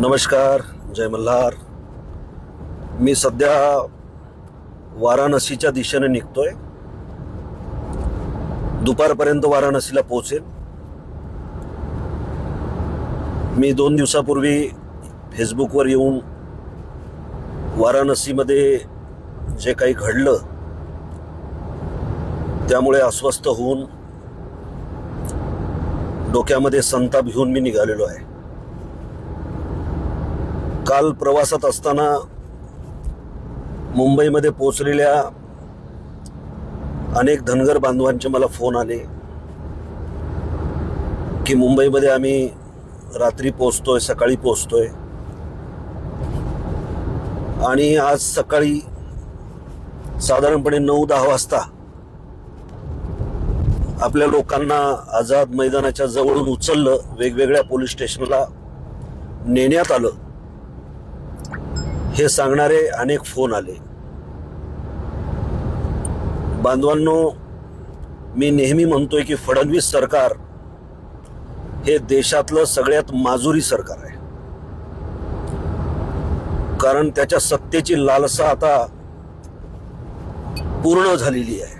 नमस्कार जय मल्हार. मी सध्या वाराणसीच्या दिशेने निघतोय. दुपारपर्यंत वाराणसीला पोहोचेल. मी दोन दिवसापूर्वी फेसबुकवर येऊन वाराणसीमध्ये जे काही घडलं त्यामुळे अस्वस्थ होऊन डोक्यामध्ये संताप घेऊन मी निघालेलो आहे. काल प्रवासात असताना मुंबईमध्ये पोचलेल्या अनेक धनगर बांधवांचे मला फोन आले की मुंबईमध्ये आम्ही रात्री पोचतोय सकाळी पोचतोय आणि आज सकाळी साधारणपणे नऊ दहा वाजता आपल्या लोकांना आझाद मैदानाच्या जवळून उचललं वेगवेगळ्या पोलीस स्टेशनला नेण्यात आलं. हे सांगणारे अनेक फोन आले. बांधवांनो मी नेहमी म्हणतोय की फडणवीस सरकार हे देशातलं सगळ्यात माजुरी सरकार आहे. कारण त्याच्या सत्तेची लालसा आता पूर्ण झालेली आहे.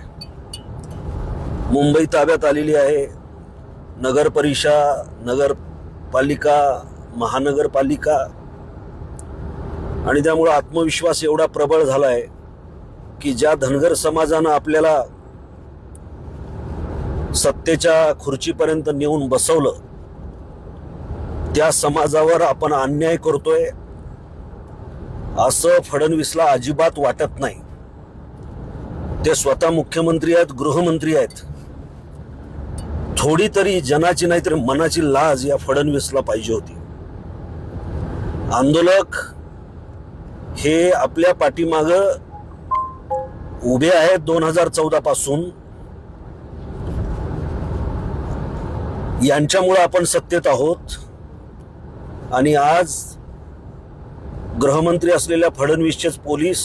मुंबई ताब्यात आलेली आहे. नगर परिषद नगरपालिका महानगरपालिका आणि त्यामुळं आत्मविश्वास एवढा प्रबळ झाला आहे की ज्या धनगर समाजानं आपल्याला सत्तेच्या खुर्चीपर्यंत नेऊन बसवलं त्या समाजावर आपण अन्याय करतोय असं फडणवीसला अजिबात वाटत नाही. ते स्वतः मुख्यमंत्री आहेत गृहमंत्री आहेत. थोडी तरी जनाची नाही तर मनाची लाज या फडणवीसला पाहिजे होती. आंदोलक हे आपल्या पाठीमाग उभे आहेत दोन हजार चौदा पासून. यांच्यामुळे आपण सत्तेत आहोत. आणि आज गृहमंत्री असलेल्या फडणवीसचेच पोलीस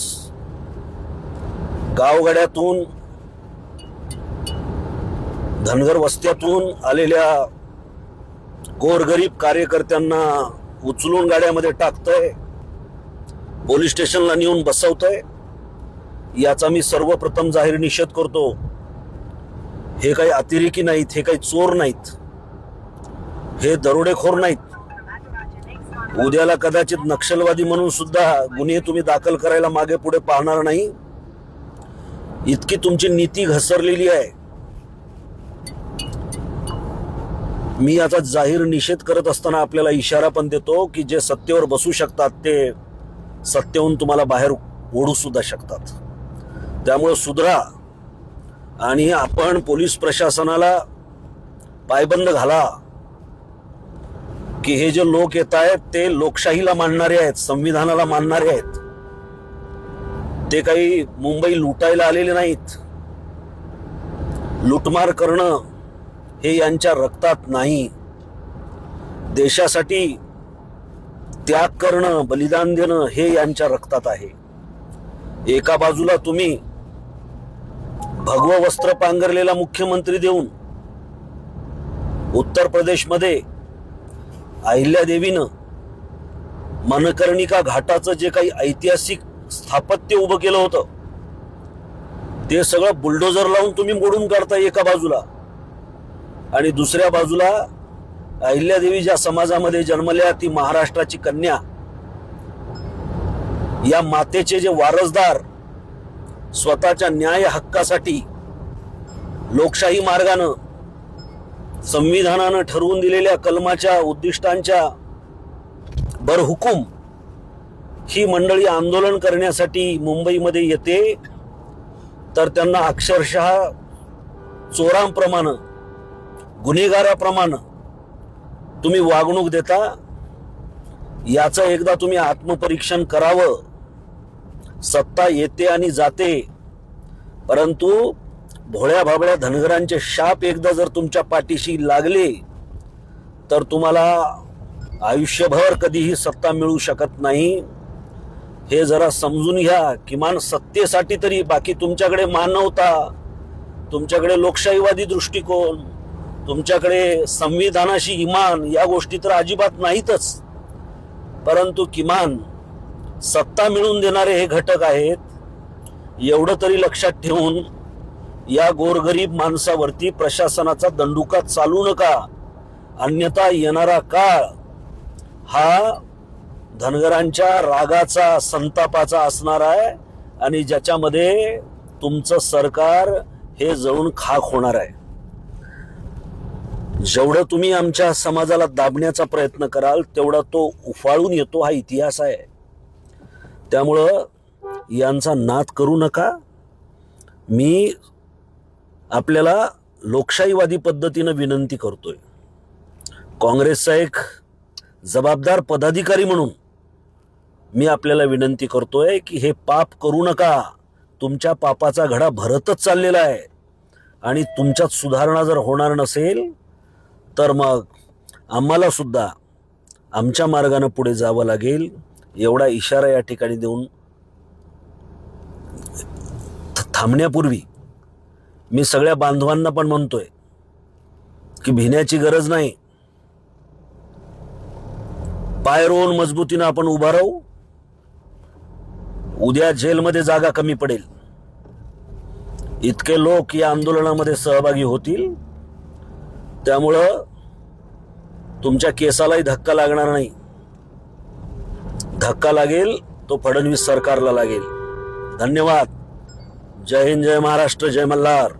गावगाड्यातून धनगर वस्त्यातून आलेल्या गोरगरीब कार्यकर्त्यांना उचलून गाड्यामध्ये टाकतंय. पोलीस स्टेशनला नेऊन बसवतोय. याचा मी सर्वप्रथम जाहीर निषेध करतो. हे काही अतिरेकी नाहीत हे काही चोर नाहीत. हे दरोडेखोर नाहीत. उद्याला कदाचित नक्षलवादी म्हणून सुद्धा गुन्हे तुम्ही दाखल करायला मागे पुढे पाहणार नाही. इतकी तुमची नीती घसरलेली आहे. मी आता जाहीर निषेध करत असताना आपल्याला इशारा पण देतो की जे सत्तेवर बसू शकतात ते सत्तेहून तुम्हाला बाहेर ओढू सुद्धा शकतात. त्यामुळे सुधरा आणि आपण पोलीस प्रशासनाला पायबंद घाला. की हे जे लोक येत आहेत ते लोकशाहीला मानणारे आहेत संविधानाला मानणारे आहेत. ते काही मुंबई लुटायला आलेले नाहीत. लुटमार करणं हे यांच्या रक्तात नाही. देशासाठी त्याग करणं बलिदान देणं हे यांच्या रक्तात आहे. एका बाजूला तुम्ही भगव वस्त्र पांघरलेला मुख्यमंत्री देऊन उत्तर प्रदेशमध्ये अहिल्यादेवीनं मनकर्णिका घाटाचं जे काही ऐतिहासिक स्थापत्य उभं केलं होतं ते सगळं बुलडोजर लावून तुम्ही मोडून काढता एका बाजूला. आणि दुसऱ्या बाजूला अहिल्यादेवी ज्या समाजामध्ये जन्मल्या ती महाराष्ट्राची कन्या. या मातेचे जे वारसदार स्वतःच्या न्याय हक्कासाठी लोकशाही मार्गानं संविधानानं ठरवून दिलेल्या कलमाच्या उद्दिष्टांच्या बरहुकूम ही मंडळी आंदोलन करण्यासाठी मुंबईमध्ये येते. तर त्यांना अक्षरशः चोरांप्रमाणे गुन्हेगाराप्रमाणे तुम्ही वागणूक देता याचं एकदा तुम्ही आत्मपरीक्षण करावं. सत्ता येते आणि जाते. परंतु भोळ्या भाबळ्या धनगरांचे शाप एकदा जर तुमच्या पाठीशी लागले तर तुम्हाला आयुष्यभर कधीही सत्ता मिळू शकत नाही. हे जरा समजून घ्या. किमान सत्तेसाठी तरी बाकी तुमच्याकडे मानवता तुमच्याकडे लोकशाहीवादी दृष्टिकोन तुमच्याकडे संविधानाशी इमान या गोष्टी तर अजिबात नाहीतच. परंतु किमान सत्ता मिळून देणारे हे घटक आहेत. एवढं तरी लक्षात ठेवून या गोरगरीब माणसावरती प्रशासनाचा दंडुका चालू नका. अन्यथा येणारा काळ हा धनगरांच्या रागाचा संतापाचा असणार आहे आणि ज्याच्यामध्ये तुमचं सरकार हे जळून खाक होणार आहे. जेवढं तुम्ही आमच्या समाजाला दाबण्याचा प्रयत्न कराल तेवढा तो उफाळून येतो हा इतिहास आहे. त्यामुळं यांचा नाद करू नका. मी आपल्याला लोकशाहीवादी पद्धतीनं विनंती करतोय. काँग्रेसचा एक जबाबदार पदाधिकारी म्हणून मी आपल्याला विनंती करतोय की हे पाप करू नका. तुमच्या पापाचा घडा भरतच चाललेला आहे. आणि तुमच्यात सुधारणा जर होणार नसेल तर मग आम्हाला सुद्धा आमच्या मार्गानं पुढे जावं लागेल एवढा इशारा या ठिकाणी देऊन थांबण्यापूर्वी मी सगळ्या बांधवांना पण म्हणतोय की भिण्याची गरज नाही. पाय रोवून मजबूतीनं आपण उभा राहू. उद्या जेलमध्ये जागा कमी पडेल. इतके लोक या आंदोलनामध्ये सहभागी होतील. त्यामुळं तुमच्या केसालाही धक्का लागणार नाही. धक्का लागेल तो फडणवीस सरकारला लागेल. धन्यवाद. जय हिंद जय महाराष्ट्र जय मल्हार.